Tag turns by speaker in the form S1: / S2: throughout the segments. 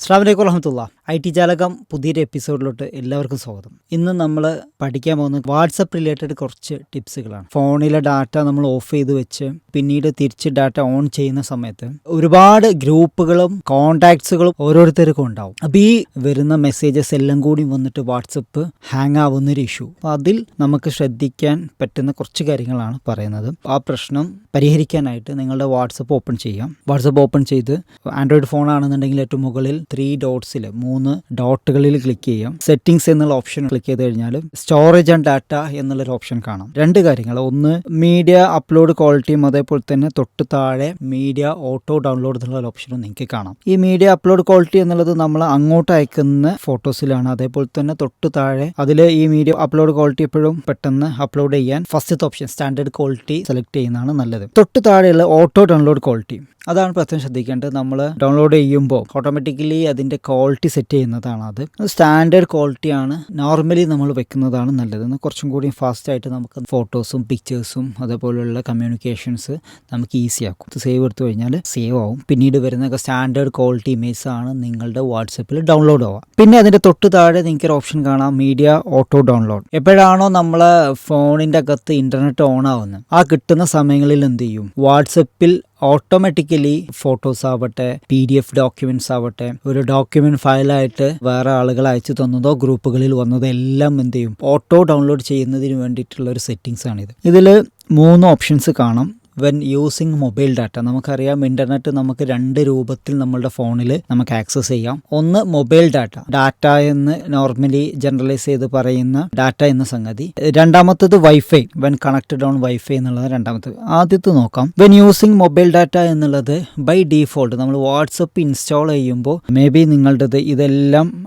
S1: അസ്സാം വലൈക്കും വറഹമത്തുള്ള. ഐ ടി ജാലകം പുതിയൊരു എപ്പിസോഡിലോട്ട് എല്ലാവർക്കും സ്വാഗതം. ഇന്ന് നമ്മൾ പഠിക്കാൻ പോകുന്നത് വാട്സപ്പ് റിലേറ്റഡ് കുറച്ച് ടിപ്സുകളാണ്. ഫോണിലെ ഡാറ്റ നമ്മൾ ഓഫ് ചെയ്ത് വെച്ച് പിന്നീട് തിരിച്ച് ഡാറ്റ ഓൺ ചെയ്യുന്ന സമയത്ത് ഒരുപാട് ഗ്രൂപ്പുകളും കോണ്ടാക്ട്സുകളും ഓരോരുത്തർക്കും ഉണ്ടാവും. അപ്പോൾ ഈ വരുന്ന മെസ്സേജസ് എല്ലാം കൂടി വന്നിട്ട് വാട്സപ്പ് ഹാങ് ആവുന്ന ഒരു ഇഷ്യൂ. അപ്പോൾ അതിൽ നമുക്ക് ശ്രദ്ധിക്കാൻ പറ്റുന്ന കുറച്ച് കാര്യങ്ങളാണ് പറയുന്നത്. ആ പ്രശ്നം പരിഹരിക്കാനായിട്ട് നിങ്ങളുടെ വാട്സപ്പ് ഓപ്പൺ ചെയ്യാം. വാട്സപ്പ് ഓപ്പൺ ചെയ്ത് ആൻഡ്രോയിഡ് ഫോൺ ആണെന്നുണ്ടെങ്കിൽ ഏറ്റവും മുകളിൽ ത്രീ ഡോട്ട്സിൽ മൂന്ന് ഡോട്ടുകളിൽ ക്ലിക്ക് ചെയ്യാം. സെറ്റിംഗ്സ് എന്നുള്ള ഓപ്ഷൻ ക്ലിക്ക് ചെയ്ത് കഴിഞ്ഞാൽ സ്റ്റോറേജ് ആൻഡ് ഡാറ്റ എന്നുള്ളൊരു ഓപ്ഷൻ കാണാം. രണ്ട് കാര്യങ്ങൾ. ഒന്ന് മീഡിയ അപ്ലോഡ് ക്വാളിറ്റിയും അതേപോലെ തന്നെ തൊട്ട് താഴെ മീഡിയ ഓട്ടോ ഡൗൺലോഡ് എന്നുള്ള ഓപ്ഷനും നിങ്ങൾക്ക് കാണാം. ഈ മീഡിയ അപ്ലോഡ് ക്വാളിറ്റി എന്നുള്ളത് നമ്മൾ അങ്ങോട്ട് അയക്കുന്ന ഫോട്ടോസിലാണ് അതേപോലെ തന്നെ തൊട്ട് താഴെ അതിൽ ഈ മീഡിയ അപ്ലോഡ് ക്വാളിറ്റി എപ്പോഴും പെട്ടെന്ന് അപ്ലോഡ് ചെയ്യാൻ ഫസ്റ്റത്തെ ഓപ്ഷൻ സ്റ്റാൻഡേർഡ് ക്വാളിറ്റി സെലക്ട് ചെയ്യുന്നതാണ് നല്ലത്. തൊട്ട് താഴെയുള്ള ഓട്ടോ ഡൗൺലോഡ് ക്വാളിറ്റി അതാണ് പ്രത്യേകം ശ്രദ്ധിക്കേണ്ടത്. നമ്മൾ ഡൗൺലോഡ് ചെയ്യുമ്പോൾ ഓട്ടോമാറ്റിക്കലി അതിന്റെ ക്വാളിറ്റി സെറ്റ് ചെയ്യുന്നതാണ് അത്. സ്റ്റാൻഡേർഡ് ക്വാളിറ്റിയാണ് നോർമലി നമ്മൾ വെക്കുന്നതാണ് നല്ലത്. കുറച്ചും കൂടി ഫാസ്റ്റ് ആയിട്ട് നമുക്ക് ഫോട്ടോസും പിക്ചേഴ്സും അതേപോലെയുള്ള കമ്മ്യൂണിക്കേഷൻസ് നമുക്ക് ഈസി ആക്കും. സേവ് എടുത്തു കഴിഞ്ഞാൽ സേവ് ആവും. പിന്നീട് വരുന്ന സ്റ്റാൻഡേർഡ് ക്വാളിറ്റി ഇമേജ് ആണ് നിങ്ങളുടെ വാട്സപ്പിൽ ഡൗൺലോഡ് ആവുക. പിന്നെ അതിന്റെ തൊട്ട് താഴെ നിങ്ങൾക്ക് ഒരു ഓപ്ഷൻ കാണാം. മീഡിയ ഓട്ടോ ഡൗൺലോഡ് എപ്പോഴാണോ നമ്മൾ ഫോണിന്റെ അകത്ത് ഇന്റർനെറ്റ് ഓൺ ആവുന്നത് ആ കിട്ടുന്ന സമയങ്ങളിൽ എന്ത് ചെയ്യും? വാട്സപ്പിൽ ഓട്ടോമാറ്റിക്കലി ഫോട്ടോസ് ആവട്ടെ പി ഡി എഫ് ഡോക്യുമെന്റ്സ് ആവട്ടെ ഒരു ഡോക്യുമെന്റ് ഫയലായിട്ട് വേറെ ആളുകൾ അയച്ചു തന്നതോ ഗ്രൂപ്പുകളിൽ വന്നതോ എല്ലാം എന്ത് ചെയ്യും? ഓട്ടോ ഡൗൺലോഡ് ചെയ്യുന്നതിന് വേണ്ടിയിട്ടുള്ള ഒരു സെറ്റിങ്സ് ഇത് ഇതിൽ മൂന്ന് ഓപ്ഷൻസ് കാണാം. വെൻ യൂസിങ് മൊബൈൽ ഡാറ്റ നമുക്കറിയാം ഇന്റർനെറ്റ് നമുക്ക് രണ്ട് രൂപത്തിൽ നമ്മളുടെ ഫോണിൽ നമുക്ക് ആക്സസ് ചെയ്യാം. ഒന്ന് മൊബൈൽ ഡാറ്റ ഡാറ്റ എന്ന് നോർമലി ജനറലൈസ് ചെയ്ത് പറയുന്ന ഡാറ്റ എന്ന സംഗതി. രണ്ടാമത്തത് wifi when connected on wifi എന്നുള്ളത് രണ്ടാമത്തത്. ആദ്യത്തെ നോക്കാം. വെൻ യൂസിങ് മൊബൈൽ ഡാറ്റ എന്നുള്ളത് ബൈ ഡീഫോൾട്ട് നമ്മൾ വാട്സപ്പ് ഇൻസ്റ്റാൾ ചെയ്യുമ്പോൾ മേ ബി നിങ്ങളുടേത് ഇതെല്ലാം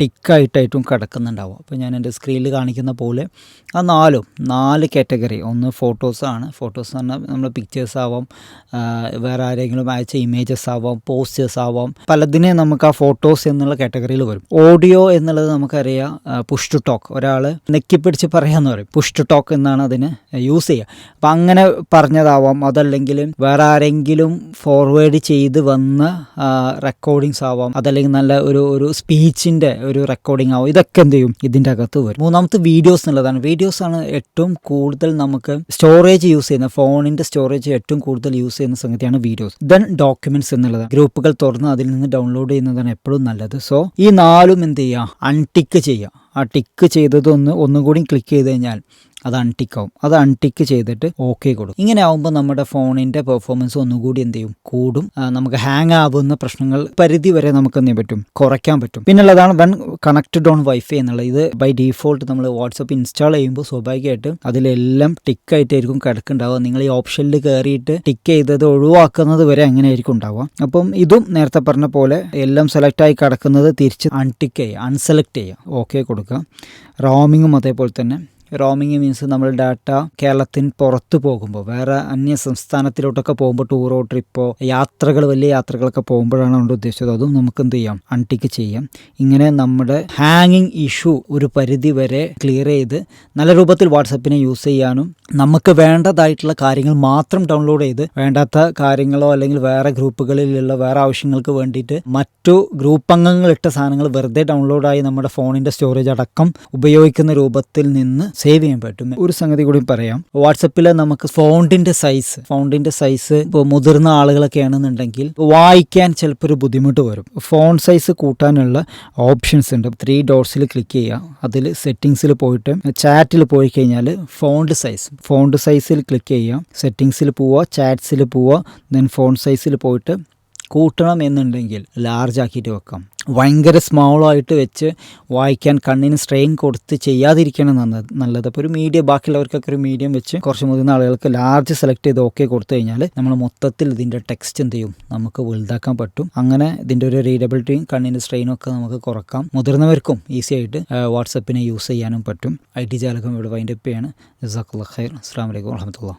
S1: ടിക്കായിട്ടായിട്ടും കിടക്കുന്നുണ്ടാവും. അപ്പോൾ ഞാൻ എന്റെ സ്ക്രീനിൽ കാണിക്കുന്ന പോലെ ആ നാലും നാല് കാറ്റഗറി ഒന്ന് ഫോട്ടോസാണ് ഫോട്ടോസ് എന്ന് പറഞ്ഞാൽ നമ്മൾ പിക്ചേഴ്സ് ആവാം വേറെ ആരെങ്കിലും അയച്ച ഇമേജസ് ആവാം പോസ്റ്റേഴ്സ് ആവാം. പലതിനെ നമുക്ക് ആ ഫോട്ടോസ് എന്നുള്ള കാറ്റഗറിയിൽ വരും. ഓഡിയോ എന്നുള്ളത് നമുക്കറിയാം പുഷ് ടു ടോക്ക് ഒരാൾ നെക്കിപ്പിടിച്ച് പറയാന്ന് പറയും. പുഷ് ടു ടോക്ക് എന്നാണ് അതിന് യൂസ് ചെയ്യുക. അപ്പം അങ്ങനെ പറഞ്ഞതാവാം. അതല്ലെങ്കിൽ വേറെ ആരെങ്കിലും ഫോർവേഡ് ചെയ്ത് വന്ന റെക്കോർഡിങ്സ് ആവാം. അതല്ലെങ്കിൽ നല്ല ഒരു ഒരു സ്പീച്ചിന്റെ ഒരു റെക്കോർഡിംഗ് ആവും. ഇതൊക്കെ എന്ത് ചെയ്യും? ഇതിന്റെ അകത്ത് വരും. മൂന്നാമത്തെ വീഡിയോസ് എന്നുള്ളതാണ്. വീഡിയോസ് ആണ് ഏറ്റവും കൂടുതൽ നമുക്ക് സ്റ്റോറേജ് യൂസ് ചെയ്യുന്ന ഫോണിന്റെ സ്റ്റോറേജ് ഏറ്റവും കൂടുതൽ യൂസ് ചെയ്യുന്ന സംഗതിയാണ് വീഡിയോസ് ദെൻ ഡോക്യുമെന്റ്സ് എന്നുള്ളത്. ഗ്രൂപ്പുകൾ തുറന്ന് അതിൽ നിന്ന് ഡൗൺലോഡ് ചെയ്യുന്നതാണ് എപ്പോഴും നല്ലത്. സോ ഈ നാലും എന്ത് ചെയ്യുക? അൺടിക്ക് ചെയ്യുക. ആ ടിക്ക് ചെയ്തതൊന്ന് ഒന്നും കൂടി ക്ലിക്ക് ചെയ്ത് കഴിഞ്ഞാൽ അത് അൺടിക്കാവും അത് അൺടിക്ക് ചെയ്തിട്ട് ഓക്കെ കൊടുക്കും. ഇങ്ങനെ ആവുമ്പോൾ നമ്മുടെ ഫോണിന്റെ പെർഫോമൻസ് ഒന്നുകൂടി എന്ത് ചെയ്യും? കൂടും. നമുക്ക് ഹാങ് ആവുന്ന പ്രശ്നങ്ങൾ പരിധി വരെ നമുക്ക് എന്ത് പറ്റും? കുറയ്ക്കാൻ പറ്റും. പിന്നുള്ളതാണ് വൺ കണക്റ്റഡ് ഓൺ വൈഫൈ എന്നുള്ളത്. ഇത് ബൈ ഡിഫോൾട്ട് നമ്മൾ വാട്സപ്പ് ഇൻസ്റ്റാൾ ചെയ്യുമ്പോൾ സ്വാഭാവികമായിട്ടും അതിലെല്ലാം ടിക്കായിട്ടായിരിക്കും കിടക്കുണ്ടാവുക നിങ്ങൾ ഈ ഓപ്ഷനിൽ കയറിയിട്ട് ടിക്ക് ചെയ്തത് ഒഴിവാക്കുന്നത് വരെ അങ്ങനെ ആയിരിക്കും ഉണ്ടാവുക. അപ്പം ഇതും നേരത്തെ പറഞ്ഞ പോലെ എല്ലാം സെലക്ട് ആയി കിടക്കുന്നത് തിരിച്ച് അൺടിക്ക് ചെയ്യുക. അൺസെലക്ട് ചെയ്യുക. ഓക്കെ കൊടുക്കുക. റോമിങ്ങും അതേപോലെ തന്നെ. റോമിങ് മീൻസ് നമ്മൾ ഡാറ്റ കേരളത്തിന് പുറത്ത് പോകുമ്പോൾ വേറെ അന്യ സംസ്ഥാനത്തിലോട്ടൊക്കെ പോകുമ്പോൾ ടൂറോ ട്രിപ്പോ യാത്രകൾ വലിയ യാത്രകളൊക്കെ പോകുമ്പോഴാണ് നമ്മുടെ ഉദ്ദേശിച്ചത്. അതും നമുക്ക് എന്ത് ചെയ്യാം? അൺടിക്ക് ചെയ്യാം. ഇങ്ങനെ നമ്മുടെ ഹാങ്ങിങ് ഇഷ്യൂ ഒരു പരിധി വരെ ക്ലിയർ ചെയ്ത് നല്ല രൂപത്തിൽ വാട്സപ്പിനെ യൂസ് ചെയ്യാനും നമുക്ക് വേണ്ടതായിട്ടുള്ള കാര്യങ്ങൾ മാത്രം ഡൗൺലോഡ് ചെയ്ത് വേണ്ടാത്ത കാര്യങ്ങളോ അല്ലെങ്കിൽ വേറെ ഗ്രൂപ്പുകളിലുള്ള വേറെ ആവശ്യങ്ങൾക്ക് വേണ്ടിയിട്ട് മറ്റു ഗ്രൂപ്പ് അംഗങ്ങൾ ഇട്ട സാധനങ്ങൾ വെറുതെ ഡൗൺലോഡായി നമ്മുടെ ഫോണിന്റെ സ്റ്റോറേജ് അടക്കം ഉപയോഗിക്കുന്ന രൂപത്തിൽ നിന്ന് സേവ് ചെയ്യാൻ പറ്റും. ഒരു സംഗതി കൂടി പറയാം. വാട്സപ്പിൽ നമുക്ക് ഫോണ്ടിന്റെ സൈസ് ഫോണ്ടിന്റെ സൈസ് ഇപ്പോൾ മുതിർന്ന ആളുകളൊക്കെ ആണെന്നുണ്ടെങ്കിൽ വായിക്കാൻ ചിലപ്പോൾ ഒരു ബുദ്ധിമുട്ട് വരും. ഫോൺ സൈസ് കൂട്ടാനുള്ള ഓപ്ഷൻസ് ഉണ്ട്. ത്രീ ഡോട്ട്സിൽ ക്ലിക്ക് ചെയ്യുക. അതിൽ സെറ്റിങ്സിൽ പോയിട്ട് ചാറ്റിൽ പോയി കഴിഞ്ഞാൽ ഫോണ്ട് സൈസ് ഫോണ്ട് സൈസിൽ ക്ലിക്ക് ചെയ്യുക സെറ്റിങ്സിൽ പോവുക ചാറ്റ്സിൽ പോവുക ദെൻ ഫോണ്ട് സൈസിൽ പോയിട്ട് കൂട്ടണം എന്നുണ്ടെങ്കിൽ ലാർജ് ആക്കിയിട്ട് വെക്കാം. ഭയങ്കര സ്മോളായിട്ട് വെച്ച് വായിക്കാൻ കണ്ണിന് സ്ട്രെയിൻ കൊടുത്ത് ചെയ്യാതിരിക്കണം നല്ലത് നല്ലത്. അപ്പോൾ ഒരു മീഡിയം ബാക്കിയുള്ളവർക്കൊക്കെ ഒരു മീഡിയം വെച്ച് കുറച്ച് മുതിർന്ന ആളുകൾക്ക് ലാർജ് സെലക്ട് ചെയ്ത് ഓക്കെ കൊടുത്തു കഴിഞ്ഞാൽ നമ്മൾ മൊത്തത്തിൽ ഇതിന്റെ ടെക്സ്റ്റ് എന്ത് ചെയ്യും? നമുക്ക് വലുതാക്കാൻ പറ്റും. അങ്ങനെ ഇതിന്റെ ഒരു റീഡബിലിറ്റിയും കണ്ണിന്റെ സ്ട്രെയിനും ഒക്കെ നമുക്ക് കുറക്കാം. മുതിർന്നവർക്കും ഈസി ആയിട്ട് വാട്സപ്പിനെ യൂസ് ചെയ്യാനും പറ്റും. ഐ ടി ജാലകം ഇവിടെ വൈൻഡപ്പ് ചെയ്യാണ്. ജസാഖുല്ല ഖൈർ. അസ്സാം വലൈക്കും വാഹമത്തുള്ള